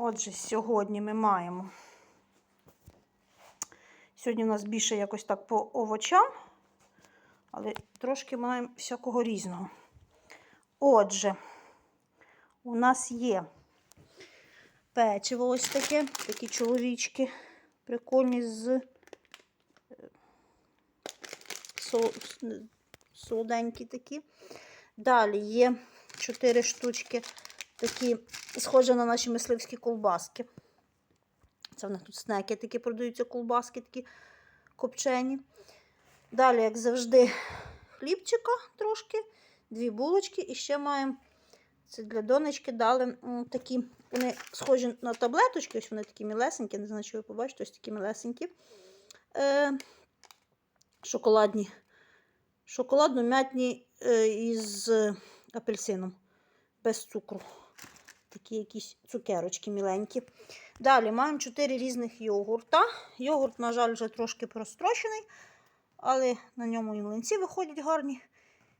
Отже, сьогодні ми маємо. Сьогодні у нас більше якось так по овочам, але трошки маємо всякого різного. Отже, у нас є печиво ось таке, такі чоловічки прикольні з е, солоденькі такі. Далі є 4 штучки, такі схожі на наші мисливські ковбаски. Це в них тут снеки такі продаються, ковбаски такі копчені. Далі, як завжди, хлібчика трошки, дві булочки. І ще маємо це для донечки дали такі, вони схожі на таблеточки, ось вони такі мілесенькі, не знаю, чи ви побачите, ось такі мілесенькі. Е, шоколадні. Шоколадно-м'ятні е, із апельсином, без цукру. Такі якісь цукерочки міленькі. Далі маємо 4 різних йогурта. Йогурт, на жаль, вже трошки прострочений, але на ньому і млинці виходять гарні.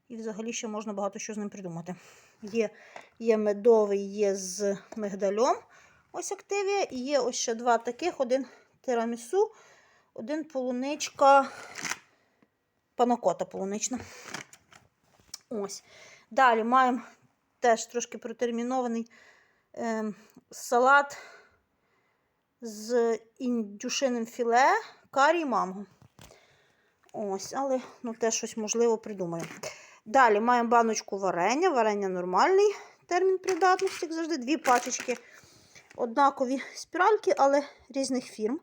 І взагалі ще можна багато що з ним придумати. Є, є медовий, є з мигдальом. Ось активія. І є ось ще два таких: один тирамісу, один полуничка, панакота полунична. Ось. Далі маємо теж трошки протермінований е, салат з індюшиним філе, карі і манго. Ось, але ну, теж щось можливо придумаю. Далі маємо баночку варення. Варення нормальний термін придатності, як завжди, дві пачечки однакові спіральки, але різних фірм.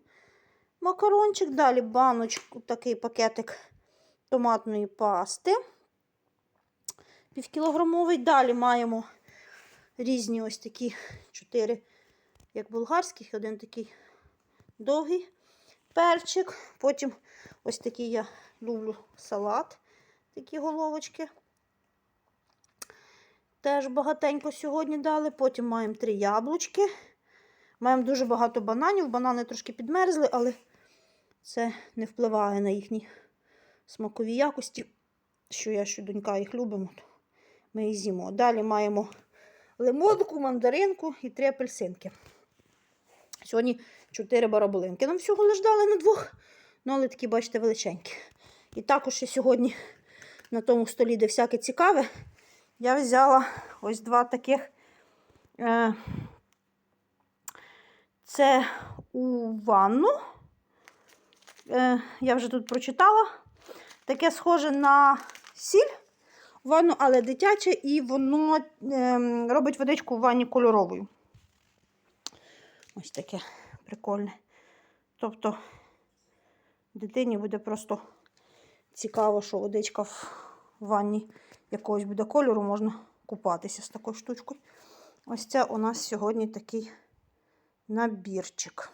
Макарончик. Далі баночку, такий пакетик томатної пасти. Півкілограмовий. Далі маємо різні ось такі чотири, як болгарських, один такий довгий перчик. Потім ось такий я люблю салат, такі головочки. Теж багатенько сьогодні дали. Потім маємо три яблучки. Маємо дуже багато бананів. Банани трошки підмерзли, але це не впливає на їхні смакові якості. Що я, що донька їх любимо, ми їх з'їмо. Далі маємо лимонку, мандаринку і три апельсинки. Сьогодні чотири бараболинки. Нам всього лиш дали на двох, ну але такі, бачите, величенькі. І також ще сьогодні на тому столі, де всяке цікаве, я взяла ось два таких. Е, це у ванну. Е, я вже тут прочитала. Таке схоже на сіль ванну, але дитяче, і воно е, робить водичку в ванні кольоровою. Ось таке прикольне. Тобто дитині буде просто цікаво, що водичка в ванні якогось буде кольору, можна купатися з такою штучкою. Ось це у нас сьогодні такий набірчик.